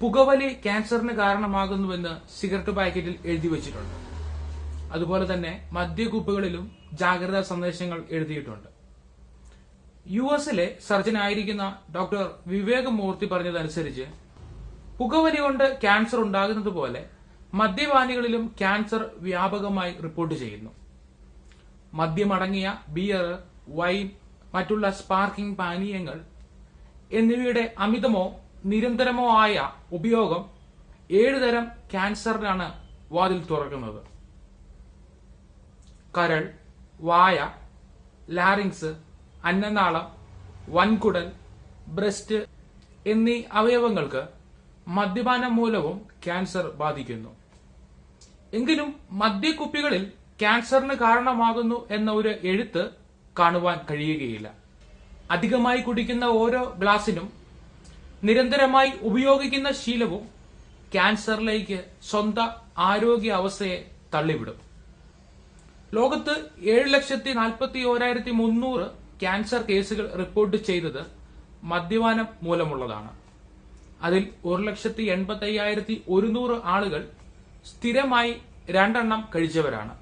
പുകവലി ക്യാൻസറിന് കാരണമാകുന്നുവെന്ന് സിഗരറ്റ് പാക്കറ്റിൽ എഴുതി വച്ചിട്ടുണ്ട്. അതുപോലെ തന്നെ മദ്യക്കുപ്പികളിലും ജാഗ്രതാ സന്ദേശങ്ങൾ എഴുതിയിട്ടുണ്ട്. യു എസിലെ സർജനായിരിക്കുന്ന ഡോക്ടർ വിവേക് മൂർത്തി പറഞ്ഞതനുസരിച്ച് പുകവലി കൊണ്ട് ക്യാൻസർ ഉണ്ടാകുന്നത് പോലെ മദ്യപാനികളിലും ക്യാൻസർ വ്യാപകമായി റിപ്പോർട്ട് ചെയ്യുന്നു. മദ്യമടങ്ങിയ ബിയർ വൈൻ മറ്റുള്ള സ്പാർക്കിംഗ് പാനീയങ്ങൾ എന്നിവയുടെ അമിതമോ നിരന്തരമോ ആയ ഉപയോഗം ഏഴുതരം ക്യാൻസറിനാണ് വാതിൽ തുറക്കുന്നത്. കരൾ വായ ലാറിങ്സ് അന്നനാളം വൻകുടൽ ബ്രസ്റ്റ് എന്നീ അവയവങ്ങൾക്ക് മദ്യപാനം മൂലവും ക്യാൻസർ ബാധിക്കുന്നു. എങ്കിലും മദ്യക്കുപ്പികളിൽ ക്യാൻസറിന് കാരണമാകുന്നു എന്ന ഒരു എഴുത്ത് കാണുവാൻ കഴിയുകയില്ല. അധികമായി കുടിക്കുന്ന ഓരോ ഗ്ലാസിനും നിരന്തരമായി ഉപയോഗിക്കുന്ന ശീലവും ക്യാൻസറിലേക്ക് സ്വന്തം ആരോഗ്യ അവസ്ഥയെ തള്ളിവിടും. ലോകത്ത് ഏഴ് ലക്ഷത്തി നാൽപ്പത്തി ഓരായിരത്തി മുന്നൂറ് ക്യാൻസർ കേസുകൾ റിപ്പോർട്ട് ചെയ്തത് മദ്യപാനം മൂലമുള്ളതാണ്. അതിൽ ഒരു ലക്ഷത്തി എൺപത്തി അയ്യായിരത്തി ഒരുന്നൂറ് ആളുകൾ സ്ഥിരമായി രണ്ടെണ്ണം കഴിച്ചവരാണ്.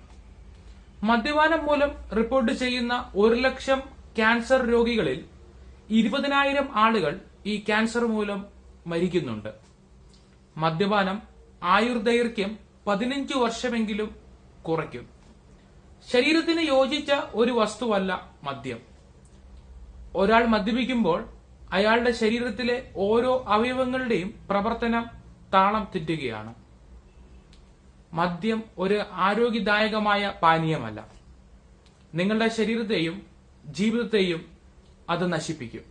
മദ്യപാനം മൂലം റിപ്പോർട്ട് ചെയ്യുന്ന ഒരു ലക്ഷം ക്യാൻസർ രോഗികളിൽ ഇരുപതിനായിരം ആളുകൾ ഈ ക്യാൻസർ മൂലം മരിക്കുന്നുണ്ട്. മദ്യപാനം ആയുർദൈർഘ്യം പതിനഞ്ച് വർഷമെങ്കിലും കുറയ്ക്കും. ശരീരത്തിന് യോജിച്ച ഒരു വസ്തുവല്ല മദ്യം. ഒരാൾ മദ്യപിക്കുമ്പോൾ അയാളുടെ ശരീരത്തിലെ ഓരോ അവയവങ്ങളുടെയും പ്രവർത്തനം താളം തെറ്റുകയാണ്. മദ്യം ഒരു ആരോഗ്യദായകമായ പാനീയമല്ല. നിങ്ങളുടെ ശരീരത്തെയും ജീവിതത്തെയും adına şipikiyor.